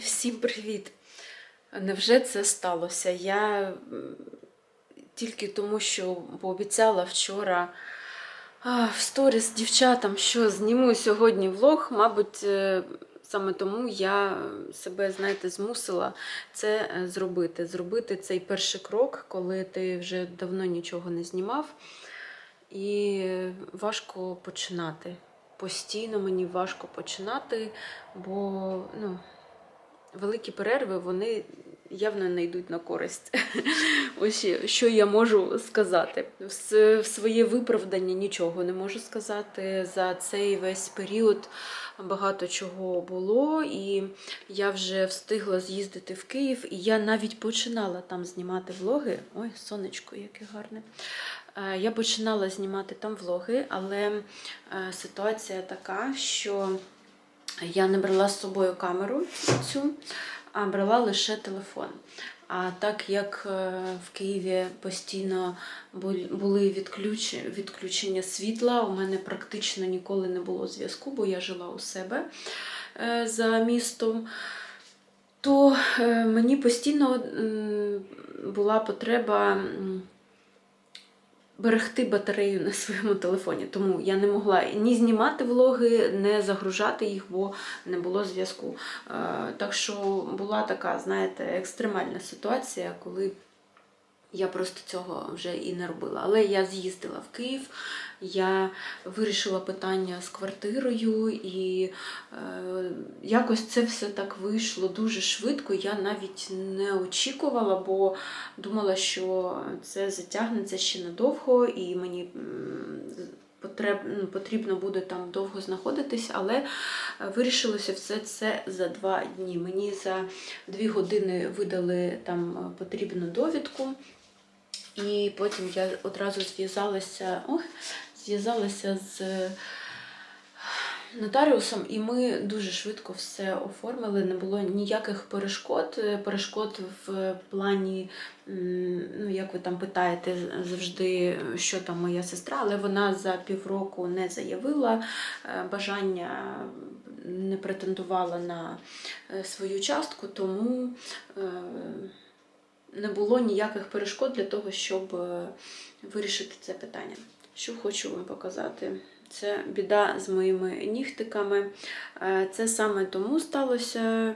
Всім привіт! Невже це сталося? Я тільки тому, що пообіцяла вчора в сторіс дівчатам, що зніму сьогодні влог, мабуть, е, саме тому я себе, знаєте, змусила це е, зробити. Зробити цей перший крок, коли ти вже давно нічого не знімав, і важко починати. Постійно мені важко починати, бо ну, великі перерви вони явно не йдуть на користь. Ось що я можу сказати. В своє виправдання нічого не можу сказати. За цей весь період багато чого було, і я вже встигла з'їздити в Київ, і я навіть починала там знімати влоги. Ой, сонечко, яке гарне. Е, Я починала знімати там влоги, але е, ситуація така, що я не брала з собою камеру цю, а брала лише телефон. А так як е, в Києві постійно були відключ- відключення світла, у мене практично ніколи не було зв'язку, бо я жила у себе е, за містом, то е, мені постійно була потреба. Берегти батарею на своєму телефоні. Тому я не могла ні знімати влоги, не загружати їх, бо не було зв'язку. Е, Так що була така, знаєте, екстремальна ситуація, коли я просто цього вже і не робила. Але я з'їздила в Київ, я вирішила питання з квартирою, і е, якось це все так вийшло дуже швидко. Я навіть не очікувала, бо думала, що це затягнеться ще надовго, і мені. Ну, потрібно буде там довго знаходитись, але е, вирішилося все це за два дні. Мені за дві години видали там е, потрібну довідку, і потім я одразу зв'язалася, зв'язалася з нотаріусом, і ми дуже швидко все оформили. Не було ніяких перешкод. Е, Перешкод в плані, ну як ви там питаєте завжди, що там моя сестра, але вона за півроку не заявила е, бажання, не претендувала на е, свою частку, тому. Не було ніяких перешкод для того, щоб е, вирішити це питання. Що хочу вам показати. Це біда з моїми нігтиками. Е, Це саме тому сталося.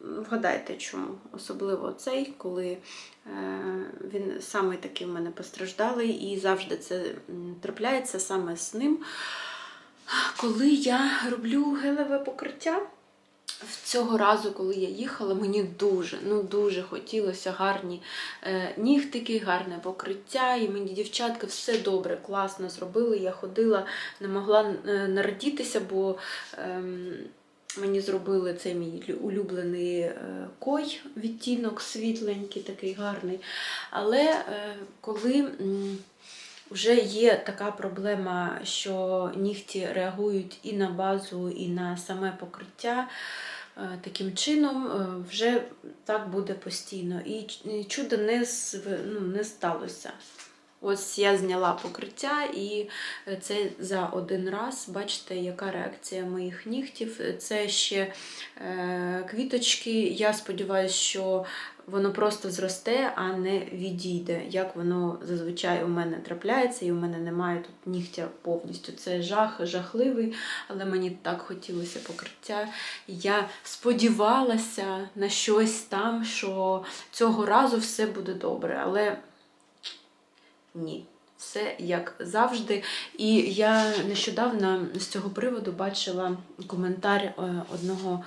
Вгадайте, чому? Особливо цей, коли е, він саме такий в мене постраждалий, і завжди це трапляється саме з ним. Коли я роблю гелеве покриття, цього разу, коли я їхала, мені дуже, ну дуже хотілося гарні е, нігтики, гарне покриття. І мені дівчатка все добре, класно зробили. Я ходила, не могла е, нарадітися, бо ем, мені зробили цей мій улюблений е, кой, відтінок світленький, такий гарний. Але е, коли. вже є така проблема, що нігті реагують і на базу, і на саме покриття. Е, Таким чином, е, вже так буде постійно. І чудо не, ну, не сталося. Ось я зняла покриття, і е, це за один раз. Бачите, яка реакція моїх нігтів. Це ще квіточки. Я сподіваюся, що воно просто зросте, а не відійде, як воно зазвичай у мене трапляється, і у мене немає тут нігтя повністю. Це жах, жахливий, але мені так хотілося покриття. Я сподівалася на щось там, що цього разу все буде добре. Але ні. Все як завжди. І я нещодавно з цього приводу бачила коментар е, одного.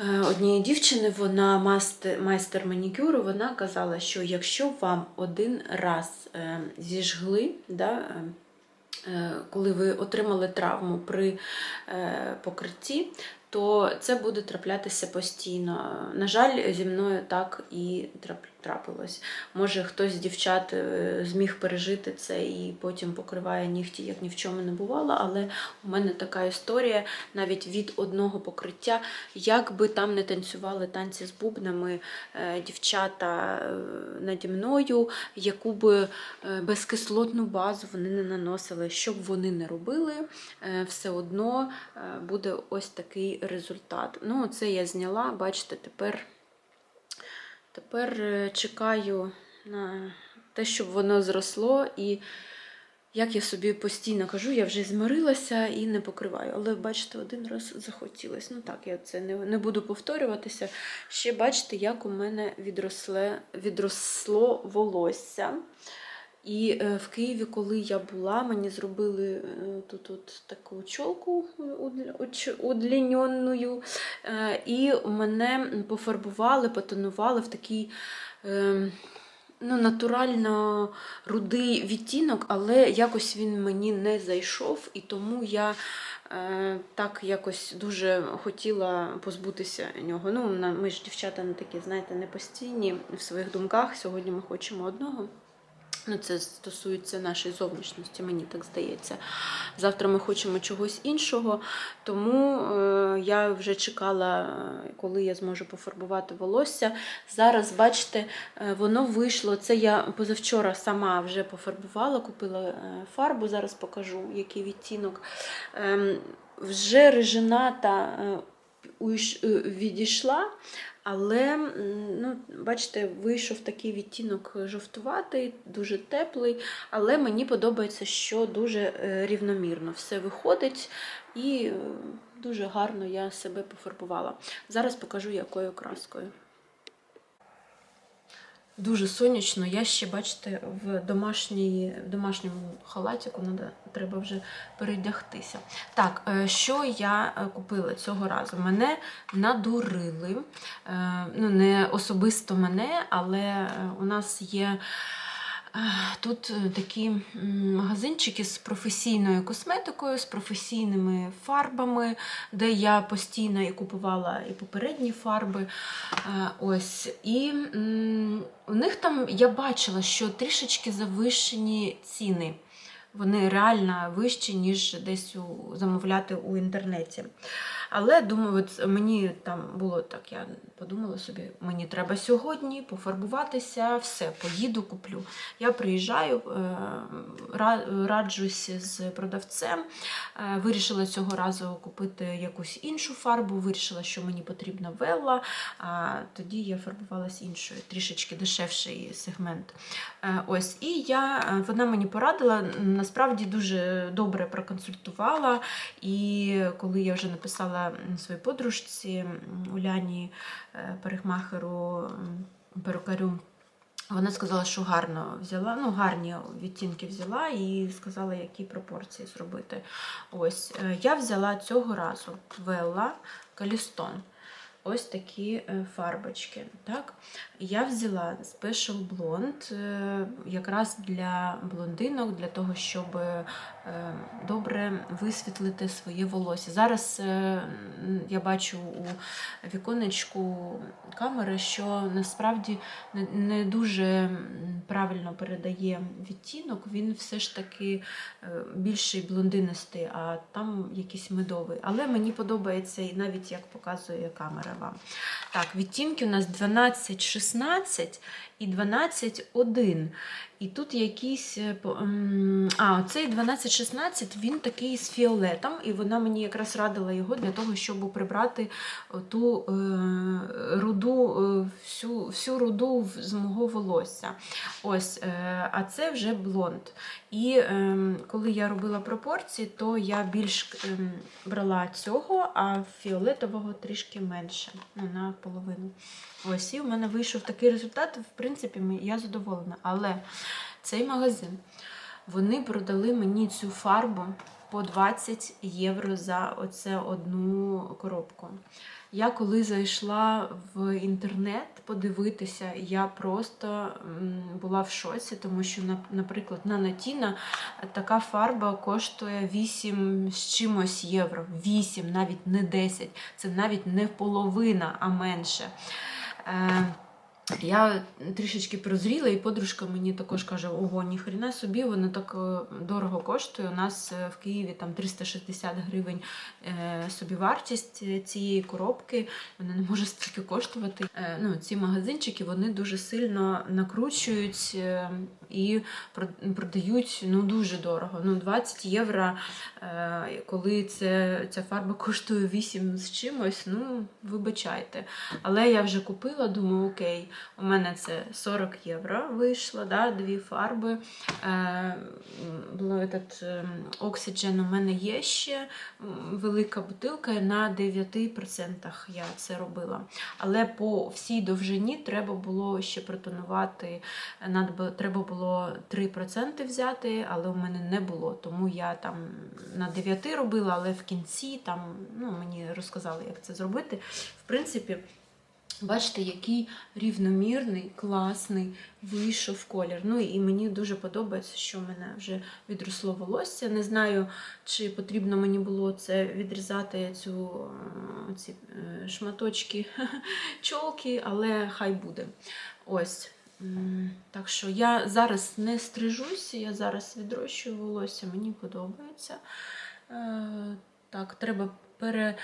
Е, Однієї дівчини, вона масте- майстер манікюру, вона казала, що якщо вам один раз е, зіжгли, да, е, коли ви отримали травму при покритті, то це буде траплятися постійно. На жаль, зі мною так і трап- трапилось. Може, хтось з дівчат е, зміг пережити це і потім покриває нігті, як ні в чому не бувало, але у мене така історія навіть від одного покриття, як би там не танцювали танці з бубнами е, дівчата е, наді мною, яку би безкислотну базу вони не наносили, що б вони не робили, все одно буде ось такий результат. Ну, це я зняла, бачите, тепер, тепер е, чекаю на те, щоб воно зросло. І як я собі постійно кажу, я вже змирилася і не покриваю. Але бачите, один раз захотілося. Ну так, я це не, не буду повторюватися. Ще бачите, як у мене відросле, відросло волосся. І е, в Києві, коли я була, мені зробили е, тут от таку чолку удлінену. Е, і мене пофарбували, потонували в такий е, ну, натурально рудий відтінок, але якось він мені не зайшов, і тому я так якось дуже хотіла позбутися нього. Ну, ми ж дівчата не такі, знаєте, не постійні в своїх думках. Сьогодні ми хочемо одного. Ну, це стосується нашої зовнішності, мені так здається. Завтра ми хочемо чогось іншого, тому е, я вже чекала, е, коли я зможу пофарбувати волосся. Зараз, бачите, е, воно вийшло. Це я позавчора сама вже пофарбувала, купила е, фарбу, зараз покажу, який відтінок. Ем, вже режината е, уйш- е, відійшла. Але, ну, бачите, вийшов такий відтінок жовтуватий, дуже теплий, але мені подобається, що дуже е, рівномірно все виходить і е, дуже гарно я себе пофарбувала. Зараз покажу, якою краскою. Дуже сонячно. Я ще, бачите, в домашній, в домашньому халатіку треба вже передягтися. Так, е, що я е, купила цього разу? Мене надурили. Е, Ну, не особисто мене, але у нас є. Тут е, такі магазинчики з професійною косметикою, з професійними фарбами, де я постійно і купувала і попередні фарби. Ось. І у них там я бачила, що трішечки завищені ціни. Вони реально вищі, ніж десь у, замовляти у інтернеті. Але думаю, мені там було так, я подумала собі, мені треба сьогодні пофарбуватися, все, поїду, куплю. Я приїжджаю, е, раджусь з продавцем. Е, Вирішила цього разу купити якусь іншу фарбу, вирішила, що мені потрібна велла, а тоді я фарбувалась іншою, трішечки дешевший сегмент. Е, Ось, і я, вона мені порадила, насправді дуже добре проконсультувала. І коли я вже написала м, своїй подружці Уляні е, парикмахеру, м, перукарю, вона сказала, що гарно взяла, ну гарні відтінки взяла і сказала, які пропорції зробити. Ось е, я взяла цього разу Велла Калістон. Ось такі е, фарбочки. Так? Я взяла Special Blonde якраз для блондинок, для того, щоб добре висвітлити своє волосся. Зараз е, я бачу у віконечку камери, що насправді не- не дуже правильно передає відтінок. Він все ж таки е, більший блондинистий, а там якийсь медовий. Але мені подобається і навіть як показує камера вам. Так, відтінки у нас 12-16 і 12-1. І тут якийсь. е, А, оцей 12-16, він такий з фіолетом, і вона мені якраз радила його для того, щоб прибрати ту е, руду, е, всю, всю руду з мого волосся. Ось, а це вже блонд. І ем, коли я робила пропорції, то я більш ем, брала цього, а фіолетового трішки менше, ну, на половину. Ось, і в мене вийшов такий результат. В принципі, я задоволена. Але цей магазин, вони продали мені цю фарбу по 20 євро за оце одну коробку. Я коли зайшла в інтернет подивитися, я просто була в шоці, тому що, наприклад, на Натіна така фарба коштує 8 з чимось євро. 8, навіть не 10. Це навіть не половина, а менше. Я трішечки прозріла, і подружка мені також каже: ого, ніхрена собі, воно так е, дорого коштує. У нас е, в Києві там 360 гривень е, собівартість цієї коробки. Вона не може стільки коштувати. Ну, ці магазинчики вони дуже сильно накручують і продають ну, дуже дорого. Ну, 20 євро, коли це, ця фарба коштує 8 з чимось, ну, вибачайте. Але я вже купила, думаю, окей, у мене це 40 євро вийшло, да, дві фарби. Е, ем, Oxygen у мене є ще велика бутилка на 9% я це робила. Але по всій довжині треба було ще протонувати, надо треба було 3% взяти, але у мене не було. Тому я там на 9 робила, але в кінці там, ну, мені розказали, як це зробити. В принципі, Бачите, який рівномірний, класний вийшов колір. Ну і мені дуже подобається, що в мене вже відросло волосся. Не знаю, чи потрібно мені було це відрізати цю, е, ці е, шматочки чолки, але хай буде. Ось. Так що я зараз не стрижуся, я зараз відрощую волосся, мені подобається. Е, Так, треба пере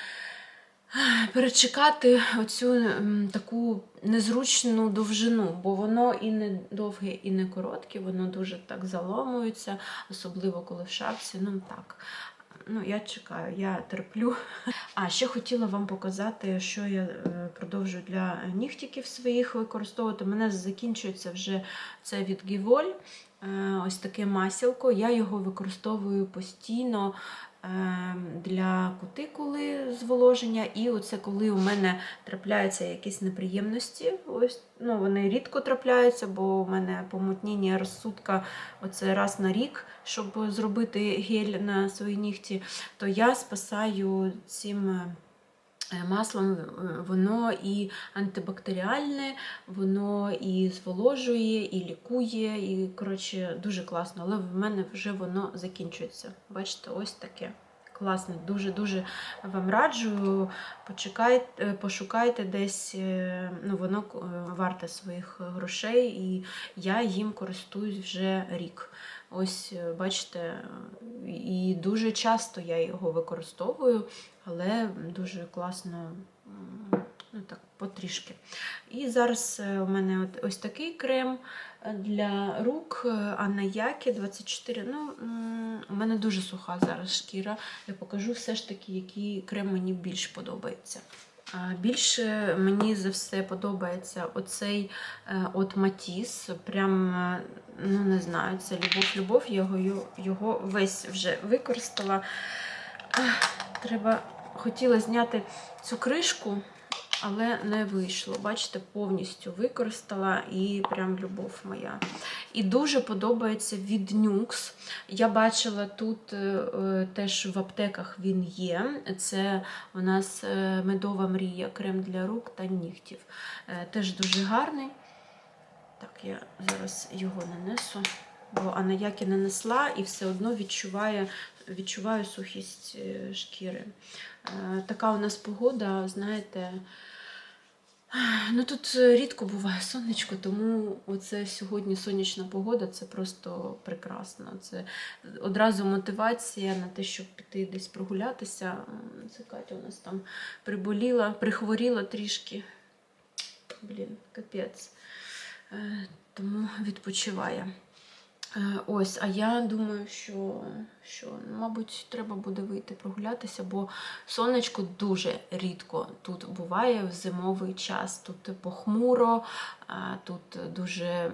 перечекати оцю таку незручну довжину, бо воно і не довге, і не коротке, воно дуже так заломується, особливо коли в шапці. Ну так. Ну, я чекаю, я терплю. А ще хотіла вам показати, що я е, продовжую для нігтиків своїх використовувати. У мене закінчується вже це від Гіволь. Е, Ось таке масілко. Я його використовую постійно для кутикули зволоження. І оце коли у мене трапляються якісь неприємності. Ось, ну, вони рідко трапляються, бо у мене помутніння розсудка оце раз на рік, щоб зробити гель на свої нігті, то я спасаю цим. Е, Маслом е, воно і антибактеріальне, воно і зволожує, і лікує, і коротше дуже класно. Але в мене вже воно закінчується. Бачите, ось таке. Класне, дуже-дуже вам раджу. Почекайте, е, пошукайте десь, ну воно варте своїх грошей, і я їм користуюсь вже рік. Ось, е, бачите, і дуже часто я його використовую, але дуже класно, ну так, потрішки. І зараз е, у мене ось такий крем для рук е, Анна Які 24. Ну, у мене дуже суха зараз шкіра. Я покажу все ж таки, який крем мені більш подобається. Більше мені за все подобається оцей е, от Матіс. Прям, е, ну не знаю, це любов-любов. Я його, його весь вже використала. Треба хотіла зняти цю кришку, але не вийшло. Бачите, повністю використала і прям любов моя. І дуже подобається від Nux. Я бачила тут е, е, теж в аптеках він є. Це у нас е, медова мрія, крем для рук та нігтів. Теж дуже гарний. Так, я зараз його нанесу, бо Анаякі нанесла і все одно відчуває, відчуваю сухість шкіри. Така у нас погода, знаєте. Ну тут е, рідко буває сонечко, тому оце сьогодні сонячна погода це просто прекрасно. Це одразу мотивація на те, щоб піти десь прогулятися. Це Катя у нас там приболіла, прихворіла трішки. Блін, капець. Е, Тому відпочиває. Е, Ось, а я думаю, що, що мабуть, треба буде вийти прогулятися, бо сонечко дуже рідко тут буває в зимовий час. Тут похмуро, тут дуже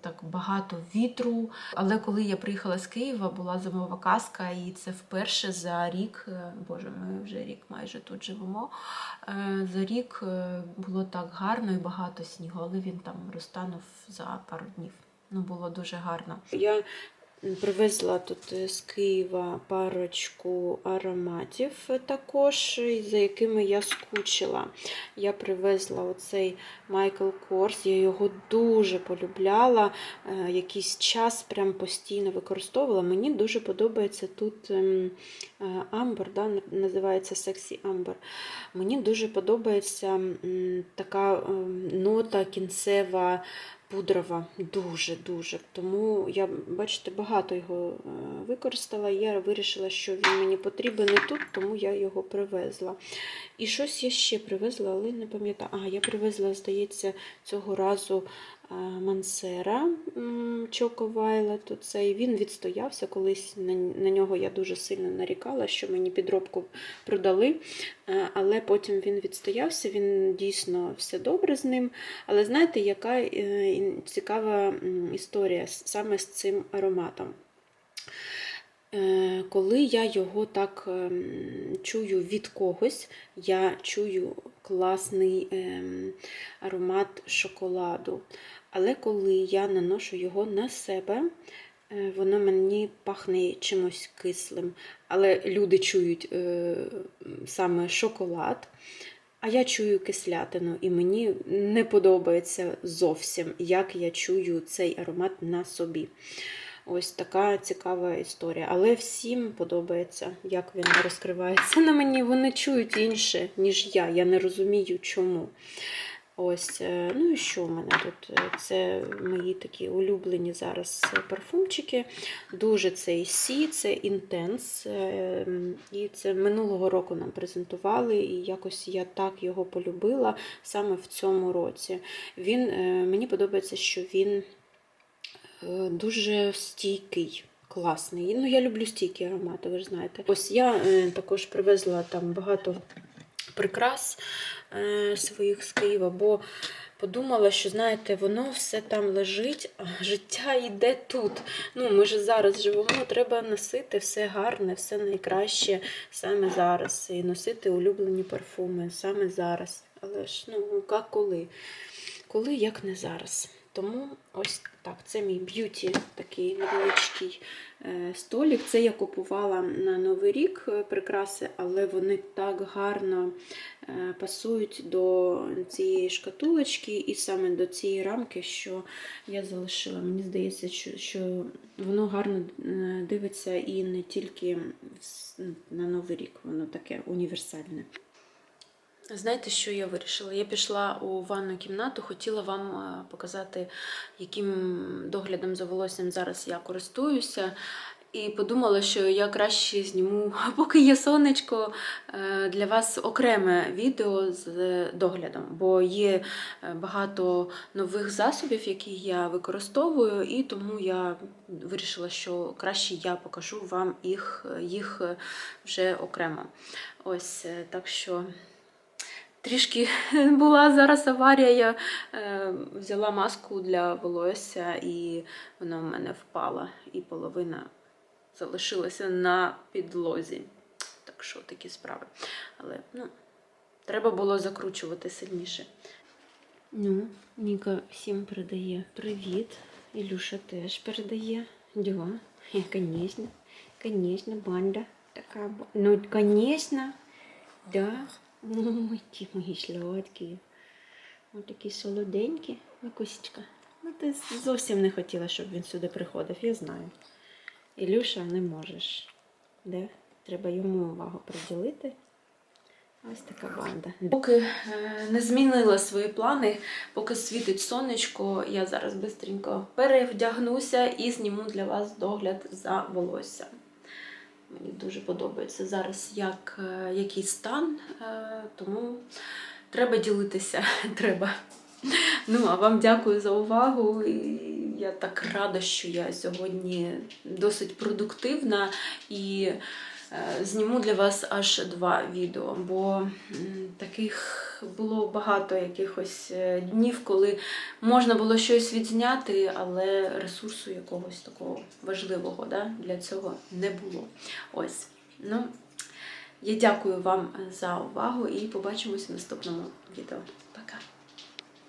так багато вітру. Але коли я приїхала з Києва, була зимова казка, і це вперше за рік, е, боже, ми вже рік майже тут живемо. е, За рік було так гарно і багато снігу, але він там розтанув за пару днів. Ну, було дуже гарно. Я Привезла тут е, з Києва парочку ароматів е, також, за якими я скучила. Я привезла оцей Michael Kors, я його дуже полюбляла. е, Якийсь час прям постійно використовувала. Мені дуже подобається тут ем, е, амбер, да, називається Sexy Amber. Мені дуже подобається така ем, нота кінцева пудрова, дуже-дуже. Тому я, бачите, багато його е, використала. Я вирішила, що він мені потрібен і тут, тому я його привезла. І щось я ще привезла, але не пам'ятаю. А, я привезла, здається, цього разу Мансера Choco Violet. Оцей. Він відстоявся колись. На, нього я дуже сильно нарікала, що мені підробку продали. Але потім він відстоявся, він дійсно все добре з ним. Але знаєте, яка е, цікава історія саме з цим ароматом? Е, Коли я його так ем, чую від когось, я чую класний ем, аромат шоколаду. Але коли я наношу його на себе, е, воно мені пахне чимось кислим. Але люди чують е, саме шоколад. А я чую кислятину, і мені не подобається зовсім, як я чую цей аромат на собі. Ось така цікава історія. Але всім подобається, як він розкривається на мені. Вони чують інше, ніж я. Я не розумію, чому. Ось, е, ну і що в мене тут? Е, Це мої такі улюблені зараз парфумчики. Дуже цей Сі, це інтенс. І це минулого року нам презентували, і якось я так його полюбила саме в цьому році. Він, е, Мені подобається, що він е, дуже стійкий. Класний. Ну, я люблю стійкі аромати, ви ж знаєте. Ось я е, також привезла там багато прикрас е, своїх з Києва, бо подумала, що, знаєте, воно все там лежить, а життя йде тут. Ну, ми ж зараз живемо, треба носити все гарне, все найкраще саме зараз. І носити улюблені парфуми саме зараз. Але ж, ну, як коли? Коли, як не зараз. Тому ось так, це мій б'юті такий невеличкий е, столик. Це я купувала на Новий рік е, прикраси, але вони так гарно е, пасують до цієї шкатулочки і саме до цієї рамки, що я залишила. Мені здається, що, що воно гарно дивиться і не тільки на Новий рік, воно таке універсальне. Знаєте, що я вирішила? Я пішла у ванну кімнату, хотіла вам е, показати, яким доглядом за волоссям зараз я користуюся. І подумала, що я краще зніму, поки є сонечко, е, для вас окреме відео з доглядом, бо є е, багато нових засобів, які я використовую, і тому я вирішила, що краще я покажу вам їх, їх вже окремо. Ось так що. Трішки була зараз аварія. Я е, взяла маску для волосся, і вона в мене впала, і половина залишилася на підлозі. Так що такі справи. Але ну, треба було закручувати сильніше. Ну, Ніка всім передає привіт. Ілюша теж передає. Діва, звісно, звісно, банда. Така, ну, звісно, да. Ой, ті мої сладкі. Ось такі солоденькі. Ну, Ну, ти зовсім не хотіла, щоб він сюди приходив, я знаю. Ілюша, не можеш. Де? Треба йому увагу приділити. Ось така банда. Поки е, не змінила свої плани, поки світить сонечко, я зараз швидко перевдягнуся і зніму для вас догляд за волоссям. Мені дуже подобається зараз, як, е, який стан, е, тому треба ділитися. треба. Ну, а вам дякую за увагу. Я так рада, що я сьогодні досить продуктивна і зніму для вас аж два відео, бо таких було багато якихось е, днів, коли можна було щось відзняти, але ресурсу якогось такого важливого да, для цього не було. Ось. Ну, я дякую вам за увагу і побачимось в наступному відео.